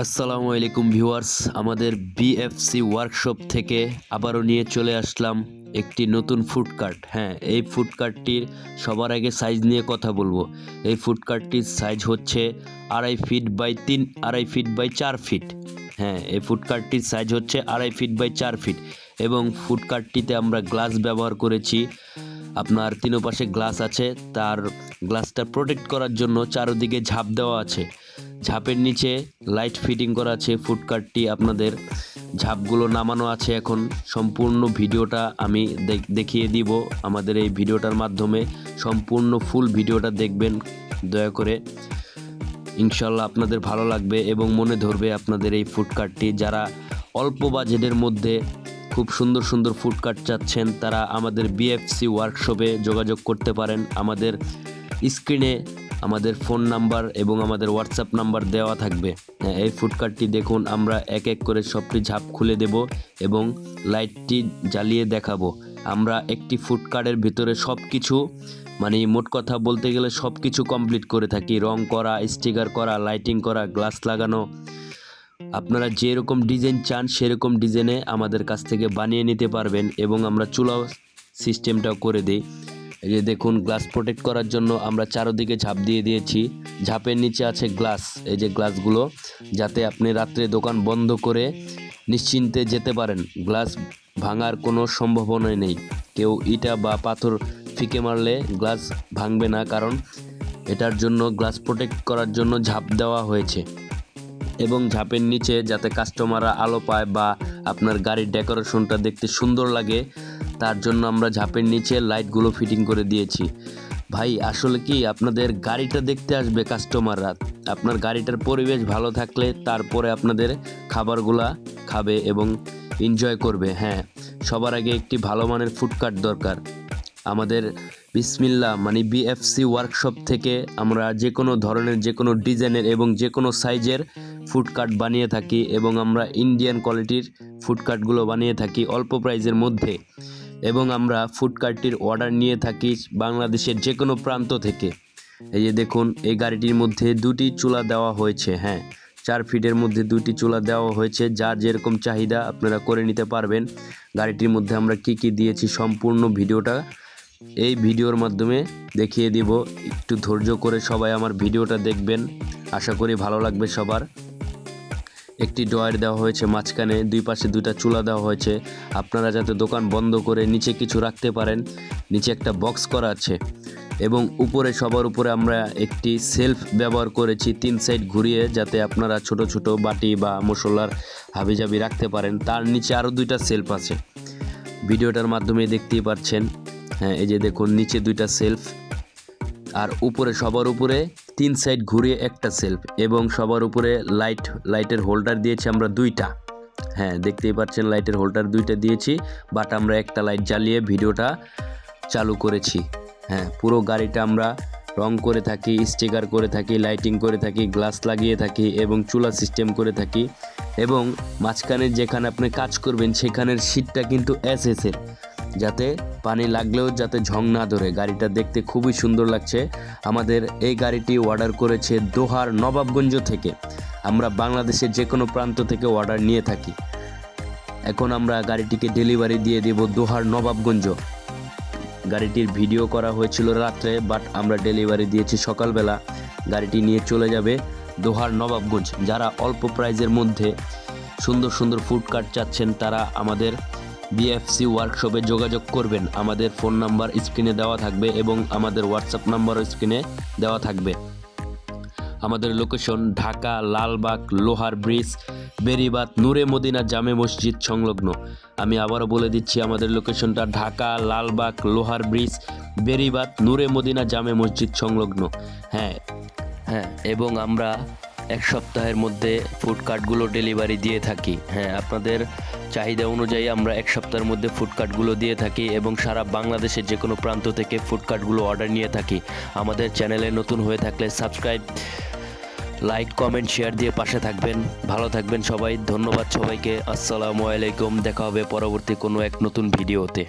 আসসালামু আলাইকুম ভিউয়ার্স, আমাদের বিএফসি ওয়ার্কশপ থেকে আবারও নিয়ে চলে আসলাম একটি নতুন ফুড কার্ট হ্যাঁ এই ফুড কার্টটির সবার আগে সাইজ নিয়ে কথা বলব। এই ফুড কার্টটির সাইজ হচ্ছে আড়াই ফিট বাই তিন, আড়াই ফিট বাই চার ফিট হ্যাঁ এই ফুড কার্টটির সাইজ হচ্ছে আড়াই ফিট বাই চার ফিট এবং ফুড কার্টটিতে আমরা গ্লাস ব্যবহার করেছি। আপনার তিনো পাশে গ্লাস আছে, তার গ্লাসটা প্রোটেক্ট করার জন্য চারোদিকে ঝাঁপ দেওয়া আছে। ঝাঁপের নিচে লাইট ফিটিং করা আছে ফুড কার্টটি আপনাদের ঝাঁপগুলো নামানো আছে এখন। সম্পূর্ণ ভিডিওটা আমি দেখ- দেখিয়ে দিব। আমাদের এই ভিডিওটার মাধ্যমে সম্পূর্ণ ফুল ভিডিওটা দেখবেন। দয়া করে ইনশাল্লাহ আপনাদের ভালো লাগবে এবং মনে ধরবে আপনাদের এই ফুড কার্টটি যারা অল্প বাজেটের মধ্যে খুব সুন্দর সুন্দর ফুড কার্ট চাচ্ছেন, তারা আমাদের বিএফসি ওয়ার্কশপে যোগাযোগ করতে পারেন। আমাদের স্ক্রিনে আমাদের ফোন নাম্বার এবং আমাদের হোয়াটসঅ্যাপ নাম্বার দেওয়া থাকবে। হ্যাঁ, এই ফুড কার্টটি দেখুন আমরা এক এক করে সবটি ঝাঁপ খুলে দেব এবং লাইটটি জ্বালিয়ে দেখাবো। আমরা একটি ফুড কার্টের ভিতরে সব কিছু মানে মোট কথা বলতে গেলে সব কিছু কমপ্লিট করে থাকি। রং করা স্টিকার করা লাইটিং করা গ্লাস লাগানো। আপনারা যেরকম ডিজাইন চান সেরকম ডিজাইনে আমাদের কাছ থেকে বানিয়ে নিতে পারবেন এবং আমরা চুলাও সিস্টেমটাও করে দিই। এই যে দেখুন গ্লাস প্রোটেক্ট করার জন্য আমরা চারোদিকে ঝাঁপ দিয়ে দিয়েছি। ঝাঁপের নিচে আছে গ্লাস এই যে গ্লাসগুলো যাতে আপনি রাত্রে দোকান বন্ধ করে নিশ্চিন্তে যেতে পারেন। গ্লাস ভাঙার কোনো সম্ভাবনা নেই। কেউ ইটা বা পাথর ফিকে মারলে গ্লাস ভাঙবে না, কারণ এটার জন্য গ্লাস প্রোটেক্ট করার জন্য ঝাঁপ দেওয়া হয়েছে। এবং ঝাঁপের নিচে যাতে কাস্টমাররা আলো পায় বা আপনার গাড়ির ডেকোরেশনটা দেখতে সুন্দর লাগে তার জন্য আমরা ঝাঁপের নিচে লাইটগুলো ফিটিং করে দিয়েছি। ভাই, আসলে কি আপনাদের গাড়িটা দেখতে আসবে কাস্টমাররা? আপনার গাড়িটার পরিবেশ ভালো থাকলে তারপরে আপনাদের খাবারগুলা খাবে এবং এনজয় করবে হ্যাঁ। সবার আগে একটি ভালো মানের ফুডকার্ট দরকার। আমাদের বিসমিল্লা মানে বিএফসি ওয়ার্কশপ থেকে আমরা যে কোনো ধরনের, যে কোনো ডিজাইনের এবং যে কোনো সাইজের ফুড কার্ট বানিয়ে থাকি এবং আমরা ইন্ডিয়ান কোয়ালিটির ফুড কার্টগুলো বানিয়ে থাকি অল্প প্রাইজের মধ্যে। এবং আমরা ফুড কার্টটির অর্ডার নিয়ে থাকি বাংলাদেশের যে কোনো প্রান্ত থেকে। এই যে দেখুন, এই গাড়িটির মধ্যে দুটি চুলা দেওয়া হয়েছে হ্যাঁ। চার ফিটের মধ্যে দুটি চুলা দেওয়া হয়েছে, যার যেরকম চাহিদা আপনারা করে নিতে পারবেন। গাড়িটির মধ্যে আমরা কি কি দিয়েছি সম্পূর্ণ ভিডিওটা এই ভিডিওর মাধ্যমে দেখিয়ে দিব। একটু ধৈর্য করে সবাই আমার ভিডিওটা দেখবেন। আশা করি ভালো লাগবে সবার। একটি ড্রয়ার দেওয়া হয়েছে, মাঝখানে দুই পাশে দুইটা চুলা দেওয়া হয়েছে। আপনারা যাতে দোকান বন্ধ করে নিচে কিছু রাখতে পারেন, নিচে একটা বক্স করা আছে এবং উপরে, সবার উপরে আমরা একটি সেলফ ব্যবহার করেছি, তিন সাইড ঘুরিয়ে যাতে আপনারা ছোট ছোট বাটি বা মশলার হাবিজাবি রাখতে পারেন। তার নিচে আরও দুইটা সেলফ আছে। ভিডিওটার মাধ্যমে দেখতেই পাচ্ছেন। হ্যাঁ এই যে দেখুন, নিচে দুইটা সেলফ। আর উপরে, সবার উপরে তিন সাইড ঘুরিয়ে একটা সেলফ এবং সবার উপরে লাইট লাইটের হোল্ডার দিয়েছি আমরা দুইটা। হ্যাঁ দেখতেই পাচ্ছেন লাইটের হোল্ডার দুইটা দিয়েছি বাট আমরা একটা লাইট জ্বালিয়ে ভিডিওটা চালু করেছি। হ্যাঁ পুরো গাড়িটা আমরা রং করে থাকি স্টিকার করে থাকি লাইটিং করে থাকি গ্লাস লাগিয়ে থাকি এবং চুলা সিস্টেম করে থাকি এবং মাঝখানে যেখানে আপনি কাজ করবেন, সেখানের সিটটা কিন্তু এস এর যাতে পানি লাগলেও যাতে ঝং না ধরে। গাড়িটা দেখতে খুবই সুন্দর লাগছে। আমাদের এই গাড়িটি অর্ডার করেছে দোহার নবাবগঞ্জ থেকে। আমরা বাংলাদেশের যে কোনো প্রান্ত থেকে অর্ডার নিয়ে থাকি। এখন আমরা গাড়িটিকে ডেলিভারি দিয়ে দেব দোহার নবাবগঞ্জ। গাড়িটির ভিডিও করা হয়েছিল রাত্রে বাট আমরা ডেলিভারি দিয়েছি সকালবেলা। গাড়িটি নিয়ে চলে যাবে দোহার নবাবগঞ্জ। যারা অল্প প্রাইজের মধ্যে সুন্দর সুন্দর ফুড কার্ট চাচ্ছেন, তারা আমাদের বিএফসি ওয়ার্কশপে যোগাযোগ করবেন। আমাদের ফোন নাম্বার স্ক্রিনে দেওয়া থাকবে এবং আমাদের হোয়াটসঅ্যাপ নাম্বারও স্ক্রিনে দেওয়া থাকবে। আমাদের লোকেশন ঢাকা লালবাগ লোহার ব্রিজ, বেরিবাদ, নূরে মদিনা জামে মসজিদ সংলগ্ন। আমি আবারও বলে দিচ্ছি, আমাদের লোকেশনটা ঢাকা লালবাগ লোহার ব্রিজ, বেরিবাদ, নূরে মদিনা জামে মসজিদ সংলগ্ন। হ্যাঁ হ্যাঁ এবং আমরা এক সপ্তাহের মধ্যে ফুড কার্টগুলো ডেলিভারি দিয়ে থাকি। হ্যাঁ আপনাদের চাহিদা অনুযায়ী আমরা এক সপ্তাহের মধ্যে ফুড কার্টগুলো দিয়ে থাকি এবং সারা বাংলাদেশের যে কোনো প্রান্ত থেকে ফুড কার্টগুলো অর্ডার নিয়ে থাকি। আমাদের চ্যানেলে নতুন হয়ে থাকলে সাবস্ক্রাইব লাইক কমেন্ট শেয়ার দিয়ে পাশে থাকবেন। ভালো থাকবেন সবাই, ধন্যবাদ সবাইকে। আসসালামু আলাইকুম, দেখা হবে পরবর্তী কোনো এক নতুন ভিডিওতে